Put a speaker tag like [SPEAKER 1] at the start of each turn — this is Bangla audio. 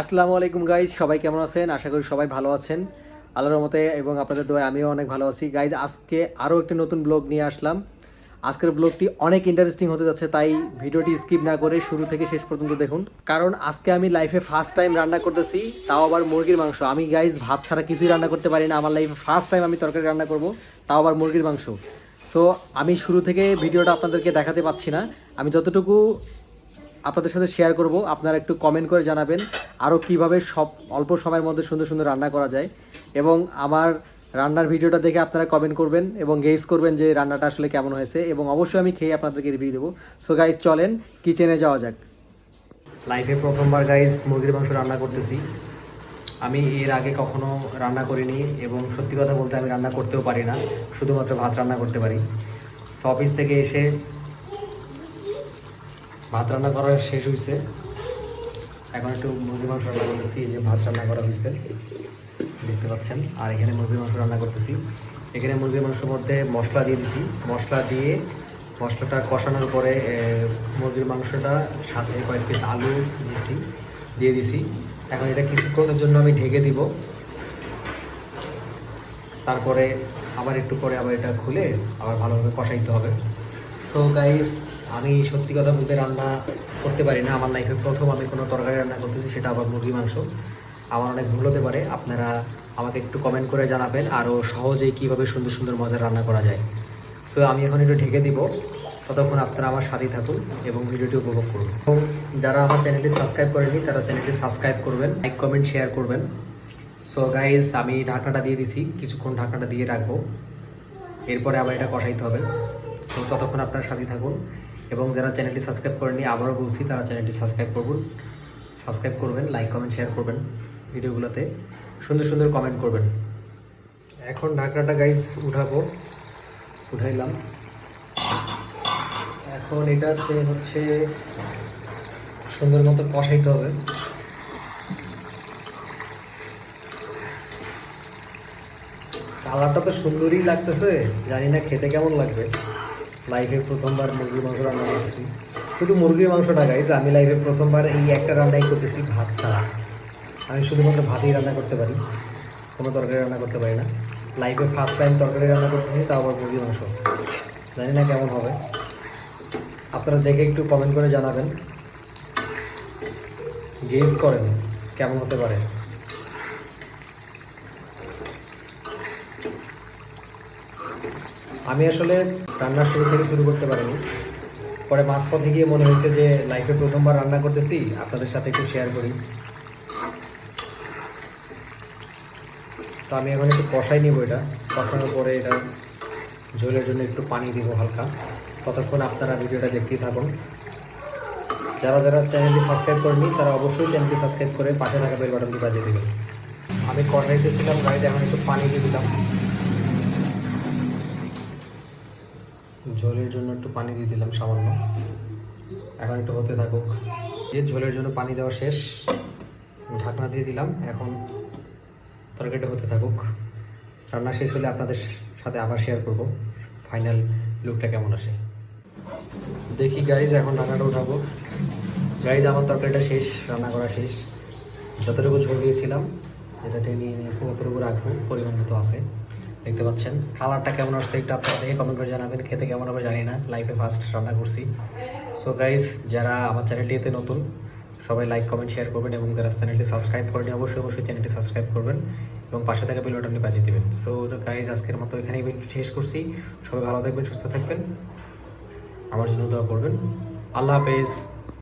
[SPEAKER 1] আসসালামু আলাইকুম গাইজ সবাই কেমন আছেন? আশা করি সবাই ভালো আছেন। আল্লাহর মতে এবং আপনাদের দোয়া আমিও অনেক ভালো আছি। গাইজ আজকে আরও একটি নতুন ব্লগ নিয়ে আসলাম। আজকের ব্লগটি অনেক ইন্টারেস্টিং হতে যাচ্ছে, তাই ভিডিওটি স্কিপ না করে শুরু থেকে শেষ পর্যন্ত দেখুন। কারণ আজকে আমি লাইফে ফার্স্ট টাইম রান্না করতেছি, তাও আবার মুরগির মাংস। আমি গাইজ ভাত ছাড়া কিছুই রান্না করতে পারি না। আমার লাইফে ফার্স্ট টাইম আমি তরকারি রান্না করব, তাও আবার মুরগির মাংস। সো আমি শুরু থেকে ভিডিওটা আপনাদেরকে দেখাতে পাচ্ছি না। আমি যতটুকু আপনাদের সাথে শেয়ার করব। আপনারা একটু কমেন্ট করে জানাবেন আরও কীভাবে সব অল্প সময়ের মধ্যে সুন্দর সুন্দর রান্না করা যায়। এবং আমার রান্নার ভিডিওটা দেখে আপনারা কমেন্ট করবেন এবং গেস করবেন যে রান্নাটা আসলে কেমন হয়েছে। এবং অবশ্যই আমি খেয়ে আপনাদেরকে রিভিউ দেবো। সো গাইজ চলেন কিচেনে যাওয়া যাক। লাইফে প্রথমবার গাইজ মুরগির মাংস রান্না করতেছি। আমি এর আগে কখনো রান্না করিনি এবং সত্যি কথা বলতে আমি রান্না করতেও পারি না। শুধুমাত্র ভাত রান্না করতে পারি। অফিস থেকে এসে ভাত রান্না করা শেষ হয়েছে এখন একটু মুরগির মাংস রান্না করতেছি যে ভাত রান্না করা হয়েছে দেখতে পাচ্ছেন। আর এখানে মুরগির মাংস রান্না করতেছি। এখানে মুরগির মাংসের মধ্যে মশলা দিয়ে দিছি। মশলা দিয়ে মশলাটা কষানোর পরে মুরগির মাংসটা সাথে কয়েক পিস আলু দিছি, দিয়ে দিছি। এখন এটা কিছুক্ষণের জন্য আমি ঢেকে দিব। তারপরে আবার একটু পরে আবার এটা খুলে আবার ভালোভাবে কষাইতে হবে। সো গাইস আমি সত্যি কথা বলতে রান্না করতে পারি না। আমার লাইফে প্রথম আমি কোনো তরকারি রান্না করতেছি, সেটা আবার মুরগি, মাংস। আমার অনেক ভুল হতে পারে। আপনারা আমাকে একটু কমেন্ট করে জানাবেন আরও সহজেই কীভাবে সুন্দর সুন্দর মজার রান্না করা যায়। সো আমি এখন একটু ঢেকে দিব। ততক্ষণ আপনারা আমার সাথেই থাকুন এবং ভিডিওটি উপভোগ করুন। এবং যারা আমার চ্যানেলটি সাবস্ক্রাইব করেনি তারা চ্যানেলটি সাবস্ক্রাইব করবেন, লাইক, কমেন্ট, শেয়ার করবেন। সো গাইজ আমি ঢাকনাটা দিয়ে দিছি। কিছুক্ষণ ঢাকনাটা দিয়ে রাখব। এরপরে আবার এটা কষাইতে হবে। সো ততক্ষণ আপনার সাথে থাকুন। এবং যারা চ্যানেলটি সাবস্ক্রাইব করেনি আবারও বলছি, তারা চ্যানেলটি সাবস্ক্রাইব করুন সাবস্ক্রাইব করবেন, লাইক, কমেন্ট শেয়ার করবেন ভিডিওগুলোতে। সুন্দর সুন্দর কমেন্ট করবেন। এখন ঢাকনাটা গাইজ উঠাবো। উঠাইলাম। এখন এটাতে হচ্ছে সুন্দর মতো কষাইতে হবে। কালারটা তো সুন্দরই লাগতেছে, জানি না খেতে কেমন লাগবে। লাইফে প্রথমবার মুরগির মাংস রান্না করতেছি শুধু মুরগির মাংস না গাইজ আমি লাইফে প্রথমবার এই একটা রান্নাই করতেছি ভাত ছাড়া। আমি শুধুমাত্র ভাতেই রান্না করতে পারি। কোনো তরকারি রান্না করতে পারি না। লাইফে ফার্স্ট টাইম তরকারি রান্না করতেছি, তাও আবার মুরগির মাংস। জানি না কেমন হবে। আপনারা দেখে একটু কমেন্ট করে জানাবেন। গেস করেন, কেমন হতে পারে। আমি আসলে রান্নার শুরু থেকে শুরু করতে পারিনি। পরে মাঝপথে গিয়ে মনে হয়েছে যে লাইফে প্রথমবার রান্না করতেছি, আপনাদের সাথে একটু শেয়ার করি। তো আমি এখন একটু কষাই নিব এটা। কষানোর পরে এটা ঝোলের জন্য একটু পানি দিব হালকা। ততক্ষণ আপনারা ভিডিওটা দেখতেই থাকুন। যারা যারা চ্যানেলটি সাবস্ক্রাইব করেনি তারা অবশ্যই চ্যানেলটি সাবস্ক্রাইব করে পাশে থাকা বেল বাটনটি বাজিয়ে দেবেন। আমি কষাইতেছিলাম গাড়িতে এখন একটু পানি দিয়ে দিলাম। ঝোলের জন্য একটু পানি দিয়ে দিলাম সামান্য। এখন একটু হতে থাকুক। যে ঝোলের জন্য পানি দেওয়া শেষ। ঢাকনা দিয়ে দিলাম। এখন তরকারিটা হতে থাকুক। রান্না শেষ হলে আপনাদের সাথে আবার শেয়ার করব। ফাইনাল লুকটা কেমন আসে? দেখি গাইজ এখন ঢাকাটা উঠাবো। গাইজ আমার তরকারিটা শেষ। রান্না করা শেষ। যতটুকু ঝোল দিয়েছিলাম যেটা নিয়ে নিয়েছি ততটুকু রাখব পরিমাণ মতো আছে। দেখতে পাচ্ছেন। কালারটা কেমন আসছে একটু আপনারা দেখে কমেন্ট করে জানাবেন, খেতে কেমন হবে জানি না। লাইফে ফার্স্ট রান্না করছি। সো গাইজ যারা আমার চ্যানেলটিতে নতুন, সবাই লাইক কমেন্ট শেয়ার করবেন এবং যারা চ্যানেলটি সাবস্ক্রাইব করেনি, অবশ্যই অবশ্যই চ্যানেলটি সাবস্ক্রাইব করবেন এবং পাশে থাকা বেল বাটনটি বাজিয়ে দেবেন। সো গাইজ আজকের মতো এখানেই ভিডিও শেষ করছি। সবাই ভালো থাকবেন, সুস্থ থাকবেন। আমার জন্য দোয়া করবেন। আল্লাহ হাফেজ।